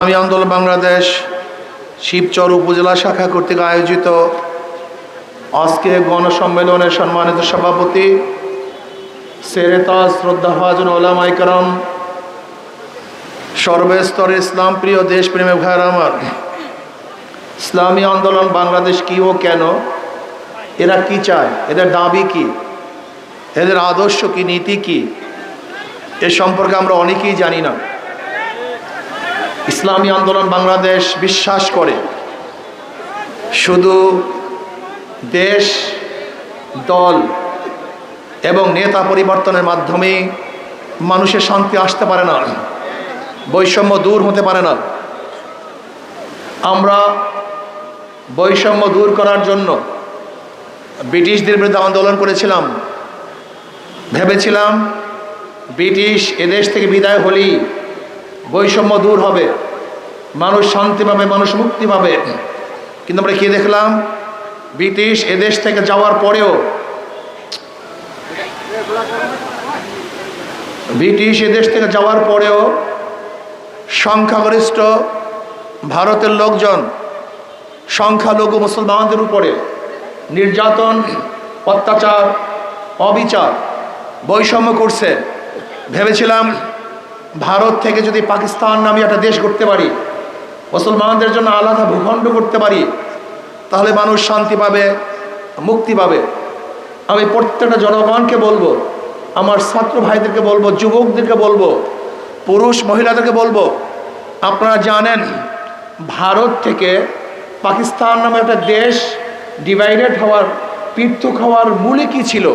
আমি আন্দোলন বাংলাদেশ শিবচর উপজেলা শাখা কর্তৃক আয়োজিত আজকে গণসম্মেলনের সম্মানিত সভাপতি সেরেতা শ্রদ্ধাভাজন ওলামাই করম সর্বস্তরে ইসলাম প্রিয় দেশপ্রেমে ভাইয়ের আমার, ইসলামী আন্দোলন বাংলাদেশ কি ও কেন? এরা কি চায়? এদের দাবি কি? এদের আদর্শ কি? নীতি কি? এ সম্পর্কে আমরা অনেকেই জানি না। ইসলামী আন্দোলন বাংলাদেশ বিশ্বাস করে। শুধু দেশ, দল এবং নেতা পরিবর্তনের মাধ্যমে মানুষের শান্তি আসতে পারে না। বৈষম্য দূর হতে পারে না। আমরা বৈষম্য দূর করার জন্য ব্রিটিশদের বিরুদ্ধে আন্দোলন করেছিলাম। ভেবেছিলাম ব্রিটিশ এদেশ থেকে বিদায় হলেই বৈষম্য দূর হবে। মানুষ শান্তি পাবে, মানুষ মুক্তি পাবে। কিন্তু আমরা কি দেখলাম? ব্রিটিশ এদেশ থেকে যাওয়ার পরেও ব্রিটিশ এদেশ থেকে যাওয়ার পরেও সংখ্যাগরিষ্ঠ ভারতের লোকজন, সংখ্যালঘু মুসলমানদের উপরে নির্যাতন, অত্যাচার, অবিচার, বৈষম্য করছে। ভেবেছিলাম ভারত থেকে যদি পাকিস্তান নামে একটা দেশ করতে পারি, মুসলমানদের জন্য আলাদা ভূখণ্ড করতে পারি, তাহলে মানুষ শান্তি পাবে, মুক্তি পাবে। আমি প্রত্যেকটা জনগণকে বলব, আমার ছাত্র ভাইদেরকে বলব, যুবকদেরকে বলব, পুরুষ মহিলাদেরকে বলব, আপনারা জানেন, ভারত থেকে পাকিস্তান নামে একটা দেশ ডিভাইডেড হওয়ার, পৃথক হওয়ার মূলে কি ছিল?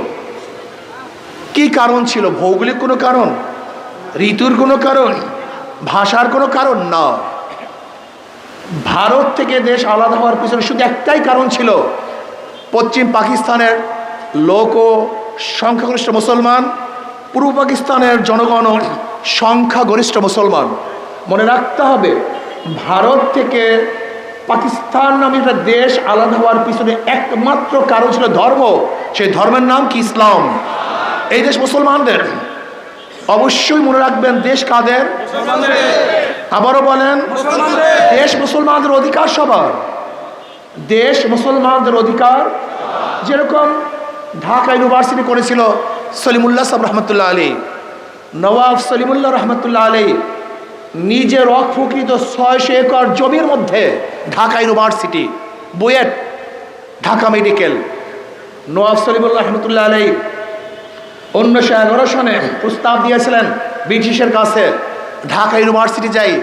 কি কারণ ছিল? ভৌগোলিক কোনো কারণ? ঋতুর কোনো কারণ, ভাষার কোনো কারণ না। ভারত থেকে দেশ আলাদা হওয়ার পিছনে শুধু একটাই কারণ ছিল, পশ্চিম পাকিস্তানের লোক সংখ্যাগরিষ্ঠ মুসলমান, পূর্ব পাকিস্তানের জনগণ সংখ্যাগরিষ্ঠ মুসলমান। মনে রাখতে হবে, ভারত থেকে পাকিস্তান নামে একটা দেশ আলাদা হওয়ার পিছনে একমাত্র কারণ ছিল ধর্ম। সেই ধর্মের নাম কি ইসলাম? এই দেশ মুসলমানদের। অবশ্যই মনে রাখবেন দেশ কাদের? আবারও বলেন দেশ মুসলমানদের অধিকার সবার। দেশ মুসলমানদের অধিকার। যেরকম ঢাকা ইউনিভার্সিটি করেছিল সলিমুল্লাহ সাহেব রহমতুল্লাহ আলী নওয়াব সলিমুল্লাহ রহমতুল্লাহ আলী নিজের অফুকৃত ছয়শো একর জমির মধ্যে ঢাকা ইউনিভার্সিটি বুয়েট ঢাকা মেডিকেল নওয়াব সলিমুল্লাহ রহমতুল্লাহ আলী উনিশশো এগারো সনে প্রস্তাব দিয়েছিলেন ব্রিটিশের কাছে, ঢাকা ইউনিভার্সিটি যাই।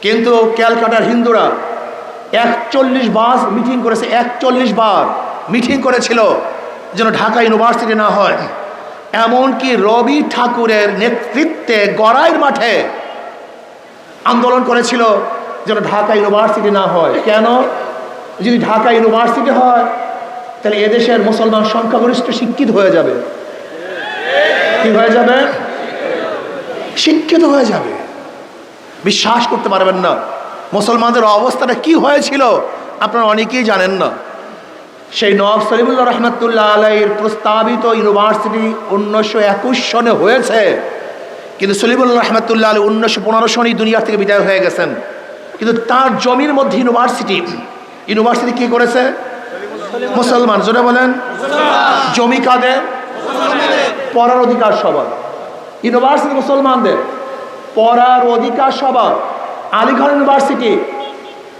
কিন্তু ক্যালকাটার হিন্দুরা একচল্লিশ বার মিটিং করেছে, একচল্লিশ বার মিটিং করেছিল যেন ঢাকা ইউনিভার্সিটি না হয়। এমনকি রবি ঠাকুরের নেতৃত্বে গড়াইয়ের মাঠে আন্দোলন করেছিল যেন ঢাকা ইউনিভার্সিটি না হয়। কেন? যদি ঢাকা ইউনিভার্সিটি হয়, তাহলে এদেশের মুসলমান সংখ্যাগরিষ্ঠ শিক্ষিত হয়ে যাবে। কি হয়ে যাবে? শিক্ষিত হয়ে যাবে। বিশ্বাস করতে পারবেন না। মুসলমানদের অবস্থাটা কি হয়েছিল আপনারা অনেকেই জানেন না। সেই নবাব সলিমুল্লাহ রহমতুল্লাহ আলাইয়ের প্রস্তাবিত ইউনিভার্সিটি উনিশশো একুশ সনে হয়েছে। কিন্তু সলিমুল্লাহ রহমতুল্লাহ আলী উনিশশো পনেরো সনেই দুনিয়ার থেকে বিদায় হয়ে গেছেন। কিন্তু তার জমির মধ্যে ইউনিভার্সিটি ইউনিভার্সিটি কি করেছে? মুসলমান। জোরে বলেন। জমি কাদের? পড়ার অধিকার সবার। ইউনিভার্সিটি মুসলমানদের পড়ার অধিকার সবার। আলিগড় ইউনিভার্সিটি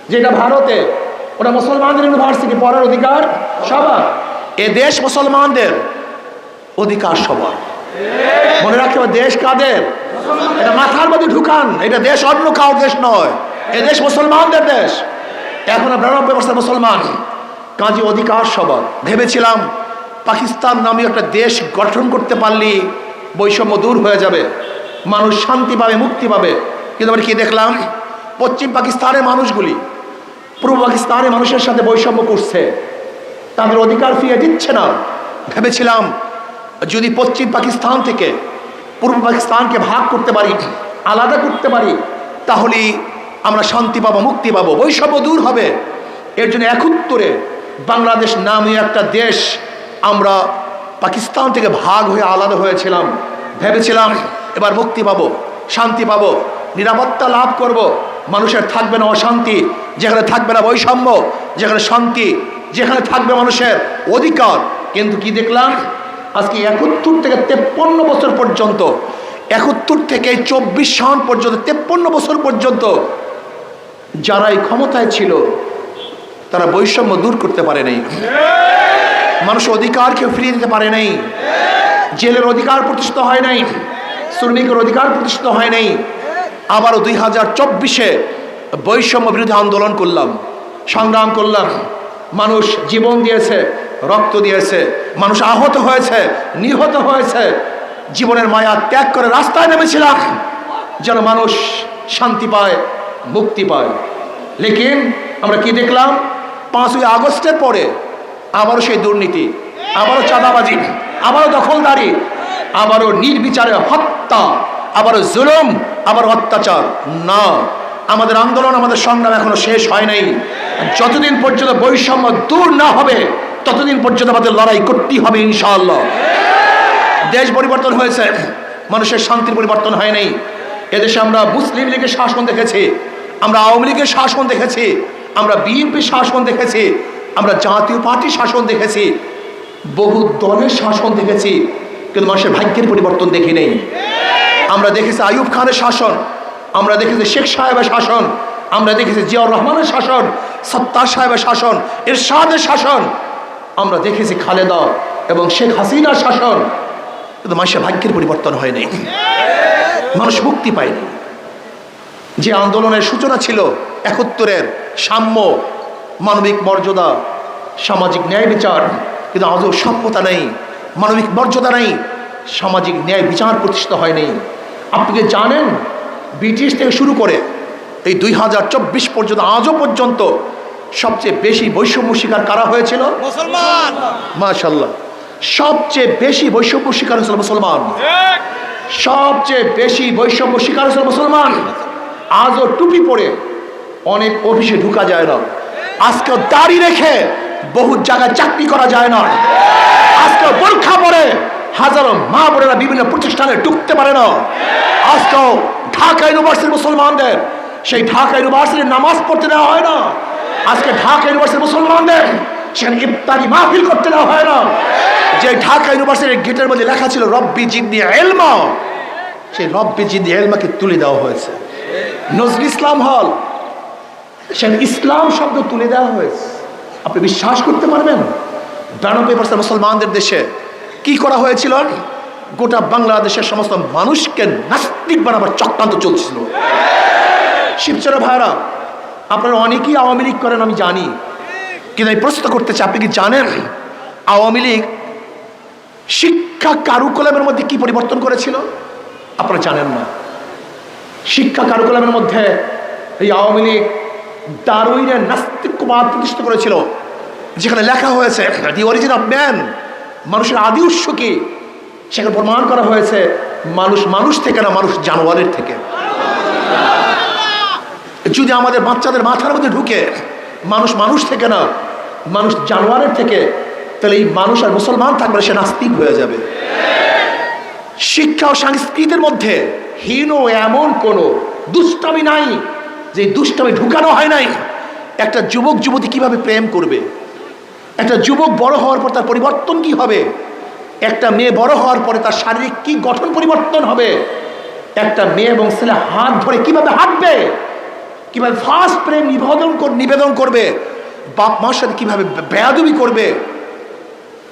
যেটা ভারতে, ওটা মুসলমানদের ইউনিভার্সিটি পড়ার অধিকার সবার। এ দেশ মুসলমানদের অধিকার সবার। মনে রাখতে হবে, দেশ কাদের? এটা মাথার মধ্যে ঢুকান। এটা দেশ অন্য কাউ দেশ নয়। এ দেশ মুসলমানদের দেশ। এখন বিরানব্বই পার্সেন্ট মুসলমান। কাজী অধিকার সবার। ভেবেছিলাম পাকিস্তান নামে একটা দেশ গঠন করতে পারলি, বৈষম্য দূর হয়ে যাবে। মানুষ শান্তি পাবে, মুক্তি পাবে। কিন্তু আমরা কি দেখলাম? পশ্চিম পাকিস্তানের মানুষগুলি, পূর্ব পাকিস্তানের মানুষের সাথে বৈষম্য করছে। তাদের অধিকার ফিরিয়ে দিচ্ছে না। ভেবেছিলাম, যদি পশ্চিম পাকিস্তান থেকে পূর্ব পাকিস্তানকে ভাগ করতে পারি, আলাদা করতে পারি তাহলে আমরা শান্তি পাবো, মুক্তি পাবো, বৈষম্য দূর হবে। এর জন্য একত্তরে বাংলাদেশ নামে একটা দেশ আমরা পাকিস্তান থেকে ভাগ হয়ে আলাদা হয়েছিলাম। ভেবেছিলাম, এবার মুক্তি পাবো, শান্তি পাবো, নিরাপত্তা লাভ করব। মানুষের থাকবে না অশান্তি, যেখানে থাকবে না বৈষম্য, যেখানে শান্তি, যেখানে থাকবে মানুষের অধিকার। কিন্তু কি দেখলাম? আজকে একাত্তর থেকে তেপ্পন্ন বছর পর্যন্ত, একাত্তর থেকে চব্বিশ সন পর্যন্ত, তেপ্পন্ন বছর পর্যন্ত যারা এই ক্ষমতায় ছিল, তারা বৈষম্য দূর করতে পারে নাই মানুষ অধিকারকে ফিরিয়ে দিতে পারে নাই। জেলের অধিকার প্রতিষ্ঠিত হয় নাই। শ্রমিকের অধিকার প্রতিষ্ঠিত হয় নাই। আবারও দুই হাজার চব্বিশে বৈষম্য বিরোধী আন্দোলন করলাম, সংগ্রাম করলাম। মানুষ জীবন দিয়েছে, রক্ত দিয়েছে, মানুষ আহত হয়েছে, নিহত হয়েছে। জীবনের মায়া ত্যাগ করে রাস্তায় নেমেছিলাম, যেন মানুষ শান্তি পায়, মুক্তি পায়। লেকিন আমরা কি দেখলাম? পাঁচই আগস্টের পরে আবারও সেই দুর্নীতি, আবারও চাঁদাবাজি, আবারও দখলদারি, আবারও নির্বিচারে হত্যা, আবারও জুলুম আবার অত্যাচার। না, আমাদের আন্দোলন, আমাদের সংগ্রাম এখনও শেষ হয় নাই। যতদিন পর্যন্ত বৈষম্য দূর না হবে, ততদিন পর্যন্ত আমাদের লড়াই করতেই হবে, ইনশাআল্লাহ। দেশ পরিবর্তন হয়েছে, মানুষের শান্তির পরিবর্তন হয় নাই। এদেশে আমরা মুসলিম লীগের শাসন দেখেছি, আমরা আওয়ামী লীগের শাসন দেখেছি, আমরা বিএনপির শাসন দেখেছি আমরা জাতীয় পার্টির শাসন দেখেছি, বহু দলের শাসন দেখেছি, কিন্তু মানুষের ভাগ্যের পরিবর্তন দেখি নেই। আমরা দেখেছি আয়ুব খানের শাসন, আমরা দেখেছি শেখ সাহেবের শাসন, আমরা দেখেছি জিয়াউর রহমানের শাসন, সত্তার সাহেবের শাসন, এরশাদের শাসন, আমরা দেখেছি খালেদা এবং শেখ হাসিনার শাসন, কিন্তু মানুষের ভাগ্যের পরিবর্তন হয়নি মানুষ মুক্তি পায়নি। যে আন্দোলনের সূচনা ছিল একত্তরের সাম্য মানবিক মর্যাদা সামাজিক ন্যায় বিচার। কিন্তু আজও সভ্যতা নেই মানবিক মর্যাদা নেই সামাজিক ন্যায় বিচার প্রতিষ্ঠিত হয়নি আপনি কি জানেন ব্রিটিশ থেকে শুরু করে এই দুই হাজার চব্বিশ পর্যন্ত আজও পর্যন্ত সবচেয়ে বেশি বৈষম্য শিকার কারা হয়েছিল? মুসলমান! মাশাল্লাহ সবচেয়ে বেশি বৈষম্য শিকার হয়েছিল মুসলমান। সবচেয়ে বেশি বৈষম্য শিকার হয়েছিল মুসলমান। আজও টুপি পরে অনেক অফিসে ঢুকা যায় না। আজকেও দাড়ি রেখে বহু জায়গায় চাকরি করা যায় না। আজকে পরীক্ষা পরে হাজারো মা বোনেরা বিভিন্ন প্রতিষ্ঠানে ঢুকতে পারে না। আজকেও ঢাকা ইউনিভার্সিটির মুসলমানদের সেই ঢাকা ইউনিভার্সিটির নামাজ পড়তে দেওয়া হয় না। আজকে ঢাকা ইউনিভার্সিটির মুসলমানদের সেখানে ইফতারি মাহফিল করতে দেওয়া হয় না। যে ঢাকা ইউনিভার্সিটির গেটের মধ্যে লেখা ছিল, রব্বি জিন্দি এলমা সেই রব্বি জিন্দি এলমাকে তুলে দেওয়া হয়েছে। নজরুল ইসলাম হল সেখানে ইসলাম শব্দ তুলে দেওয়া হয়েছে। আপনি বিশ্বাস করতে পারবেন? বিরানব্বই পার্সেন্ট মুসলমানদের দেশে কি করা হয়েছিল? গোটা বাংলাদেশের সমস্ত মানুষকে নাস্তিক বানাবার চক্রান্ত চলছিল। শিবচরা ভাইরা, আপনারা অনেকেই আওয়ামী লীগ করেন, আমি জানি। কিন্তু আমি প্রশ্ন করতে চাই, আপনি কি জানেন আওয়ামী লীগ শিক্ষা কারুকলামের মধ্যে কি পরিবর্তন করেছিল? আপনারা জানেন না। শিক্ষা কারুকলামের মধ্যে এই আওয়ামী লীগ দারুইনের নাস্তিকবাদ প্রতিষ্ঠা করেছিল, যেখানে লেখা হয়েছে দি অরিজিন অফ ম্যান মানুষের আদি উৎস কি? সেখানে প্রমাণ করা হয়েছে, মানুষ মানুষ থেকে না মানুষ জানোয়ারের থেকে। যদি আমাদের বাচ্চাদের মাথার মধ্যে ঢুকে, মানুষ মানুষ থেকে না, মানুষ জানোয়ারের থেকে, তাহলে এই মানুষ আর মুসলমান থাকবে সে নাস্তিক হয়ে যাবে। শিক্ষা ও সংস্কৃতির মধ্যে হীন এমন কোনো দুষ্টামি নাই। যে দুষ্টামি ঢুকানো হয় নাই, একটা যুবক যুবতী কীভাবে প্রেম করবে? একটা যুবক বড় হওয়ার পর তার পরিবর্তন কি হবে? একটা মেয়ে বড় হওয়ার পরে তার শারীরিক কি গঠন পরিবর্তন হবে? একটা মেয়ে এবং ছেলে হাত ধরে কীভাবে হাঁটবে? কীভাবে ফার্স্ট প্রেম নিবেদন নিবেদন করবে? বাপ মার সাথে কীভাবে বেয়াদবি করবে?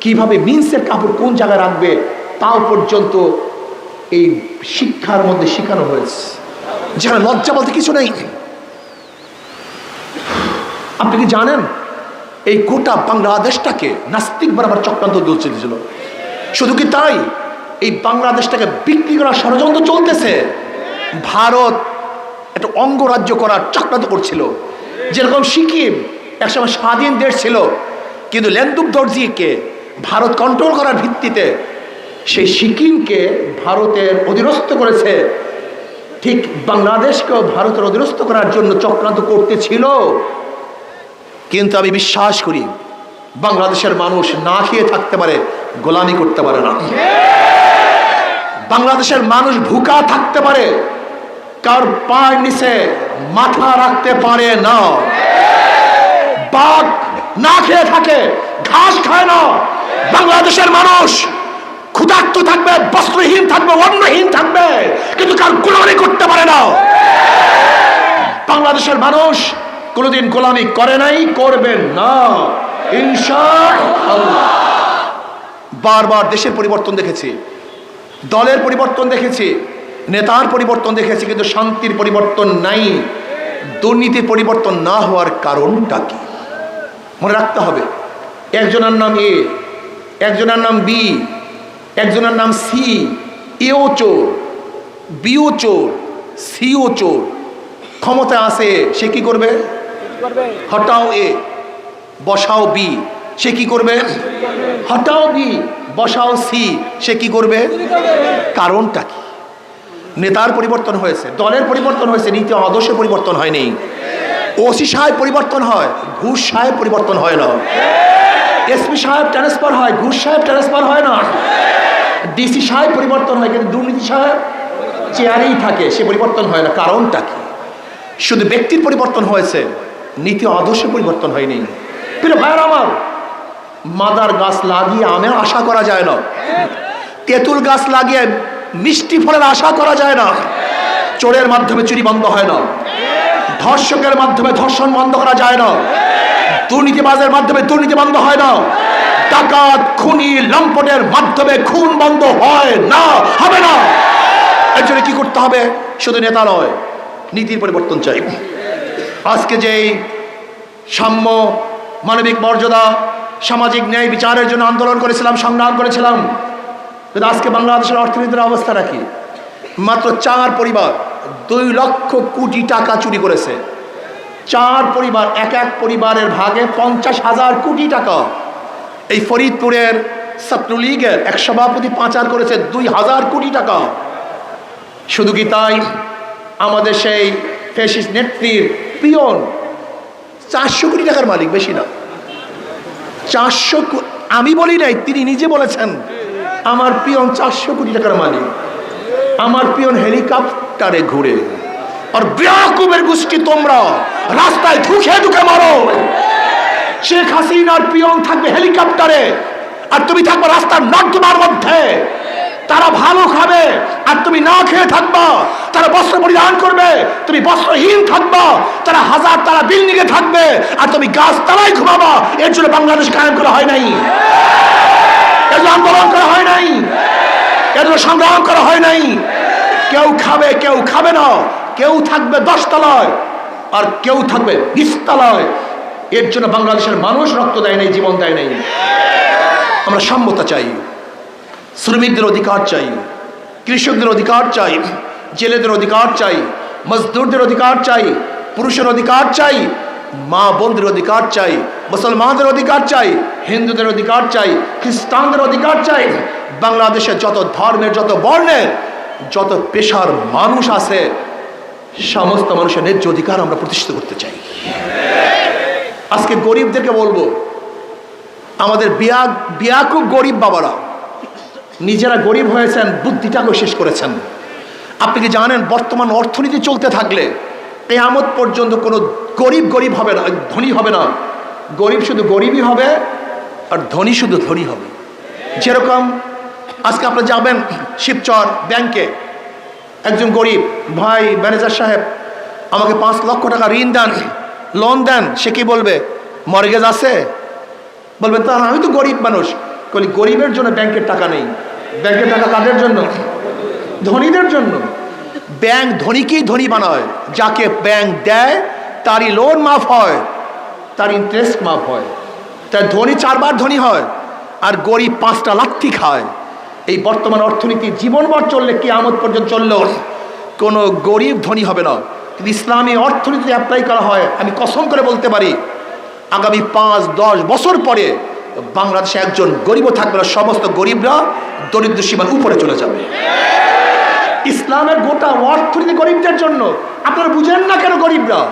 কীভাবে মিন্সের কাপড় কোন জায়গায় রাখবে? তাও পর্যন্ত এই শিক্ষার মধ্যে শেখানো হয়েছে। যেখানে লজ্জা বলতে কিছু নেই। আপনি কি জানেন? এই গোটা বাংলাদেশটাকে নাস্তিক বরাবর চক্রান্ত চলছিল শুধু কি তাই? এই বাংলাদেশটাকে বিক্রি করার ষড়যন্ত্র চলতেছে। ভারত একটা অঙ্গরাজ্য করার চক্রান্ত করছিল। যেরকম সিকিম একসময় স্বাধীন দেশ ছিল, কিন্তু লেন্দুক দর্জিকে ভারত কন্ট্রোল করার ভিত্তিতে সেই সিকিমকে ভারতের অধীনস্থ করেছে। ঠিক বাংলাদেশকেও ভারতের অধীনস্থ করার জন্য চক্রান্ত করতেছিল। কিন্তু আমি বিশ্বাস করি, বাংলাদেশের মানুষ না খেয়ে থাকতে পারে, গোলামি করতে পারে না। বাংলাদেশের মানুষ ভুকা থাকতে পারে, কার পায়ের নিচে মাথা রাখতে পারে না। বাঘ না খেয়ে থাকে, ঘাস খায় না। বাংলাদেশের মানুষ ক্ষুধার্ত থাকবে, বস্ত্রহীন থাকবে, অন্নহীন থাকবে, কিন্তু কার গোলামি করতে পারে না। বাংলাদেশের মানুষ কোনোদিন গোলামি করে নাই, করবেন না। ইনশাআল্লাহ। বারবার দেশের পরিবর্তন দেখেছি, দলের পরিবর্তন দেখেছি, নেতার পরিবর্তন দেখেছি, কিন্তু শান্তির পরিবর্তন নাই। দুর্নীতির পরিবর্তন না হওয়ার কারণটা কি? মনে রাখতে হবে, একজনের নাম এ, একজনের নাম বি, একজনের নাম সি, এও চোর, বিও চোর, সিও চোর। ক্ষমতা আছে, সে কি করবে? হটাও এ, বসাও বি, সে কি করবে? হটাও বি, বসাও সি, সে কি করবে? কারণটা কি? নেতার পরিবর্তন হয়েছে, দলের পরিবর্তন হয়েছে, নীতি আদর্শের পরিবর্তন হয়নি। ওসি সাহেব পরিবর্তন হয়, ঘুষ সাহেব পরিবর্তন হয় না। এসপি সাহেব ট্রান্সফার হয়, ঘুষ সাহেব ট্রান্সফার হয় না। ডিসি সাহেব পরিবর্তন হয়, কিন্তু দুর্নীতি সাহেব চেয়ারেই থাকে, সে পরিবর্তন হয় না। কারণটা কি? শুধু ব্যক্তির পরিবর্তন হয়েছে নীতি আদর্শের পরিবর্তন হয়নি। প্রিয় ভাইয়ের আমার, মাদার গাছ লাগিয়ে আমের আশা করা যায় না। তেঁতুল গাছ লাগিয়ে মিষ্টি ফলের আশা করা যায় না। চোরের মাধ্যমে চুরি বন্ধ হয় না। ধর্ষকের মাধ্যমে ধর্ষণ বন্ধ করা যায় না। দুর্নীতিবাজের মাধ্যমে দুর্নীতি বন্ধ হয় না। ডাকাত, খুনি, লম্পটের মাধ্যমে খুন বন্ধ হয় না, হবে না। এর জন্য কি করতে হবে? শুধু নেতা নয়, নীতির পরিবর্তন চাই। আজকে যেই সাম্য, মানবিক মর্যাদা, সামাজিক ন্যায় বিচারের জন্য আন্দোলন করেছিলাম, সংগ্রাম করেছিলাম, কিন্তু আজকে বাংলাদেশের অর্থনীতির অবস্থা রাখি মাত্র চার পরিবার দুই লক্ষ কোটি টাকা চুরি করেছে। চার পরিবার, এক এক পরিবারের ভাগে পঞ্চাশ হাজার কোটি টাকা। এই ফরিদপুরের ছাত্রলীগের এক সভাপতি পাচার করেছে দুই হাজার কোটি টাকা। শুধু কি তাই? আমাদের সেই ফেসিস নেত্রীর পিয়ন চারশো কোটি টাকার মালিক, বেশি না। চারশো আমি বলি নাই, তিনি নিজে বলেছেন, আমার পিয়ন চারশো কোটি টাকার মালিক। আমার পিয়ন হেলিকপ্টারে ঘুরে। আর ব্যাকুবের গোষ্ঠী তোমরা, রাস্তায় ঢুকে ঢুকে মারো। শেখ হাসিনার পিয়ন থাকবে হেলিকপ্টারে। আর তুমি থাকবে রাস্তার নর্দমার মধ্যে। তারা ভালো খাবে আর তুমি না খেয়ে থাকবা। তারা বস্ত্র পরিধান করবে, তুমি বস্ত্রহীন থাকবা। তারা হাজার তারা বিল্ডিং এ থাকবে আর তুমি গাছ তারাই ঘুমাবা। এর জন্য বাংলাদেশ কায়েম করা হয় নাই। এর জন্য আন্দোলন করা হয় নাই। এর জন্য সংগ্রাম করা হয় নাই। কেউ খাবে কেউ খাবে না। কেউ থাকবে দশতলায় আর কেউ থাকবে নিচতলায়। এর জন্য বাংলাদেশের মানুষ রক্ত দেয় নাই, জীবন দেয় নাই। আমরা সাম্যতা চাই। শ্রমিকদের অধিকার চাই, কৃষকদের অধিকার চাই, জেলেদের অধিকার চাই, মজদুরদের অধিকার চাই, পুরুষের অধিকার চাই মা বোনদের অধিকার চাই, মুসলমানদের অধিকার চাই, হিন্দুদের অধিকার চাই, খ্রিস্টানদের অধিকার চাই, বাংলাদেশে যত ধর্মের, যত বর্ণের, যত পেশার মানুষ আছে, সমস্ত মানুষের ন্যায্য অধিকার আমরা প্রতিষ্ঠিত করতে চাই। আজকে গরিবদেরকে বলব, আমাদের বিয়া বিয়া খুব গরিব বাবারা। নিজেরা গরিব হয়েছেন, বুদ্ধিটাকেও শেষ করেছেন। আপনি কি জানেন, বর্তমান অর্থনীতি চলতে থাকলে কেয়ামত পর্যন্ত কোনো গরিব গরিব হবে না, ধনী হবে না। গরিব শুধু গরিবই হবে আর ধনী শুধু ধনী হবে। যেরকম আজকে আপনি যাবেন শিবচর ব্যাংকে, একজন গরিব ভাই ম্যানেজার সাহেব আমাকে পাঁচ লক্ষ টাকা ঋণ দেন লোন দেন, সে কি বলবে? মর্গেজ আছে? বলবেন তা আমি তো গরিব মানুষ। বলি গরিবের জন্য ব্যাংকের টাকা নেই। ব্যাংকের টাকা কাদের জন্য? ধনীদের জন্য। ব্যাংক ধনীকেই ধনী বানায়। যাকে ব্যাংক দেয়, তারই লোন মাফ হয়, তার ইন্টারেস্ট মাফ হয়। তাই ধনী চারবার ধনী হয়, আর গরিব পাঁচটা লাথি খায়। এই বর্তমান অর্থনীতি জীবনভর চললে কি আমদ পর্যন্ত চললেও কোনো গরিব ধনী হবে না। কিন্তু ইসলামী অর্থনীতি অ্যাপ্লাই করা হয়, আমি কসম করে বলতে পারি, আগামী পাঁচ, দশ বছর পরে বাংলাদেশে একজন গরিবও থাকবে না। সমস্ত গরিবরা দরিদ্র সীমার উপরে চলে যাবে। ইসলামের গোটা অর্থনীতি গরিবদের জন্য। আপনারা বুঝেন না কেন গরিবরা?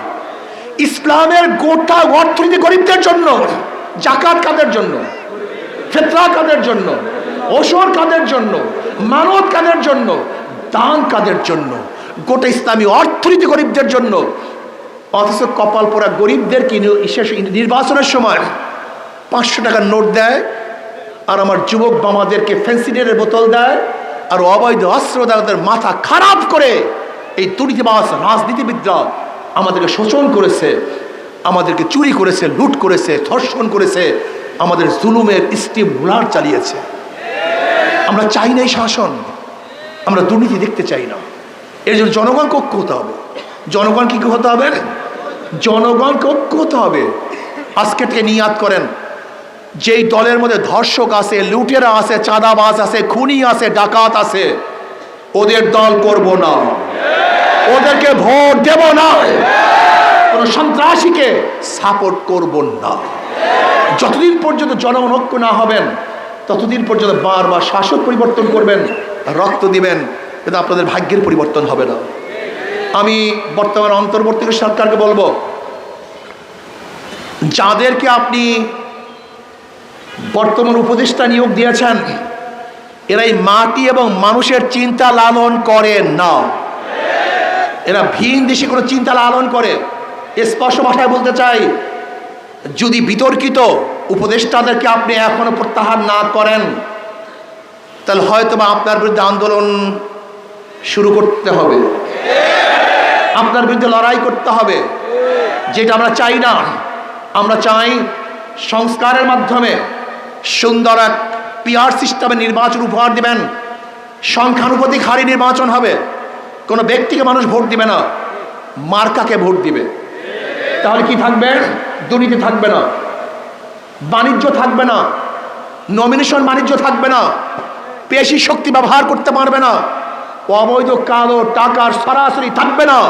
ইসলামের গোটা অর্থনীতি গরিবদের জন্য। জাকাত কাদের জন্য? ফেতরা কাদের জন্য? ওসর কাদের জন্য? মানত কাদের জন্য? দান কাদের জন্য? গোটা ইসলামী অর্থনীতি গরিবদের জন্য। অথচ কপাল পোড়া গরিবদেরকে নি- শেষ নির্বাচনের সময় পাঁচশো টাকার নোট দেয়? আর আমার যুবক বামাদেরকে ফেন্সিডের বোতল দেয়, আর অবৈধ অস্ত্র দেয় মাথা খারাপ করে এই দুর্নীতিবাস রাজনীতিবিদরা আমাদেরকে শোষণ করেছে, আমাদেরকে চুরি করেছে, লুট করেছে, ধর্ষণ করেছে, আমাদের জুলুমের স্টিম রুলার চালিয়েছে। আমরা চাই না শাসন, আমরা দুর্নীতি দেখতে চাই না। এর জন্য জনগণ কক্ষ হতে হবে। জনগণ কি হতে হবে? জনগণ ঐক্য হতে হবে। আজকে থেকে নিয়াদ করেন। যেই দলের মধ্যে ধর্ষক আছে, লুটেরা আছে, চাঁদাবাজ আছে, খুনি আছে, ডাকাত আছে, ওদের দল করব না। ওদেরকে ভোট দেব না। কোন সন্ত্রাসীকে সাপোর্ট করব না। যতদিন পর্যন্ত জনগণ ঐক্য না হবেন, ততদিন পর্যন্ত বারবার শাসক পরিবর্তন করবেন, রক্ত দিবেন, কিন্তু আপনাদের ভাগ্যের পরিবর্তন হবে না। আমি বর্তমান অন্তর্বর্তী সরকারকে বলব, যাদেরকে আপনি বর্তমান উপদেষ্টা নিয়োগ দিয়েছেন, এরাই মাটি এবং মানুষের চিন্তা লালন করে না। এরা ভিন দেশে কোনো চিন্তা লালন করে। স্পষ্ট ভাষায় বলতে চাই, যদি বিতর্কিত উপদেষ্টাদেরকে আপনি এখনও প্রত্যাহার না করেন, তাহলে হয়তো বা আপনার বিরুদ্ধে আন্দোলন শুরু করতে হবে। আপনার বিরুদ্ধে লড়াই করতে হবে। যেটা আমরা চাই না, আমরা চাই সংস্কারের মাধ্যমে সুন্দর এক পিয়ার সিস্টেমে নির্বাচন উপহার দিবেন। সংখ্যানুপাতিক হারে নির্বাচন হবে। কোনো ব্যক্তিকে মানুষ ভোট দিবে না। মার্কাকে ভোট দিবে। তাহলে কি থাকবে? দুর্নীতি থাকবে না। বাণিজ্য থাকবে না। নমিনেশন বাণিজ্য থাকবে না। পেশি শক্তি ব্যবহার করতে পারবে না। অবৈধ কালো টাকার সরাসরি থাকবে না।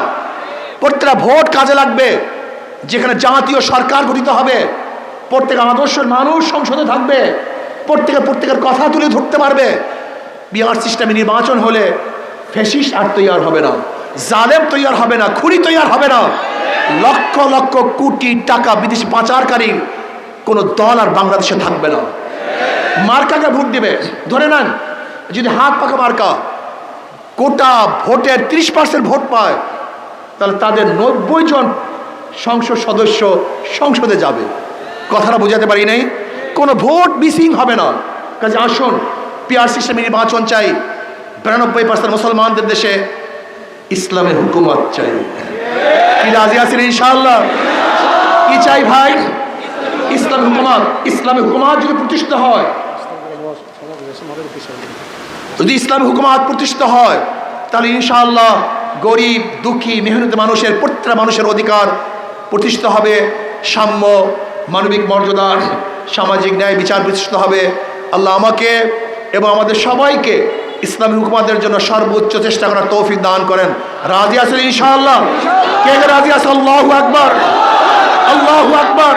প্রত্যেকটা ভোট কাজে লাগবে। যেখানে জাতীয় সরকার গঠিত হবে। প্রত্যেক আদর্শ মানুষ সংসদে থাকবে। প্রত্যেকে প্রত্যেকের কথা তুলে ধরতে পারবে। বিহার সিস্টেমে নির্বাচন হলে ফেসিস আর তৈয়ার হবে না। জালেম তৈয়ার হবে না, খুনি তৈয়ার হবে না। লক্ষ লক্ষ কোটি টাকা বিদেশি পাচারকারী কোনো দল আর বাংলাদেশে থাকবে না। মার্কাকে ভোট দিবে। ধরে নেন, যদি হাত পাকা মার্কা গোটা ভোটের ত্রিশ পার্সেন্ট ভোট পায়, তাহলে তাদের নব্বই জন সংসদ সদস্য সংসদে যাবে। কথাটা বোঝাতে পারি নাই। কোনো ভোট মিসিং হবে না। কাজে আসুন, পিআর সিস্টেমে নির্বাচন চাই। বিরানব্বই পার্সেন্ট মুসলমানদের দেশে ইসলামের হুকুমত চাই। কি রাজি আছেন ইনশাআল্লাহ? কি চাই ভাই? ইসলাম হুকুমত। ইসলামী হুকুমত যদি প্রতিষ্ঠিত হয়, যদি ইসলামী হুকুমাত প্রতিষ্ঠিত হয়, তাহলে ইনশাআল্লাহ গরিব, দুঃখী, মেহনতি মানুষের, প্রত্যেকটা মানুষের অধিকার প্রতিষ্ঠিত হবে। সাম্য মানবিক মর্যাদা সামাজিক ন্যায় বিচার প্রতিষ্ঠিত হবে। আল্লাহ আমাকে এবং আমাদের সবাইকে ইসলামী হুকুমাতের জন্য সর্বোচ্চ চেষ্টা করার তৌফিক দান করেন। রাজি আছেন ইনশাআল্লাহ? কে রাজি আছে? আল্লাহ আকবর। আল্লাহ আকবার।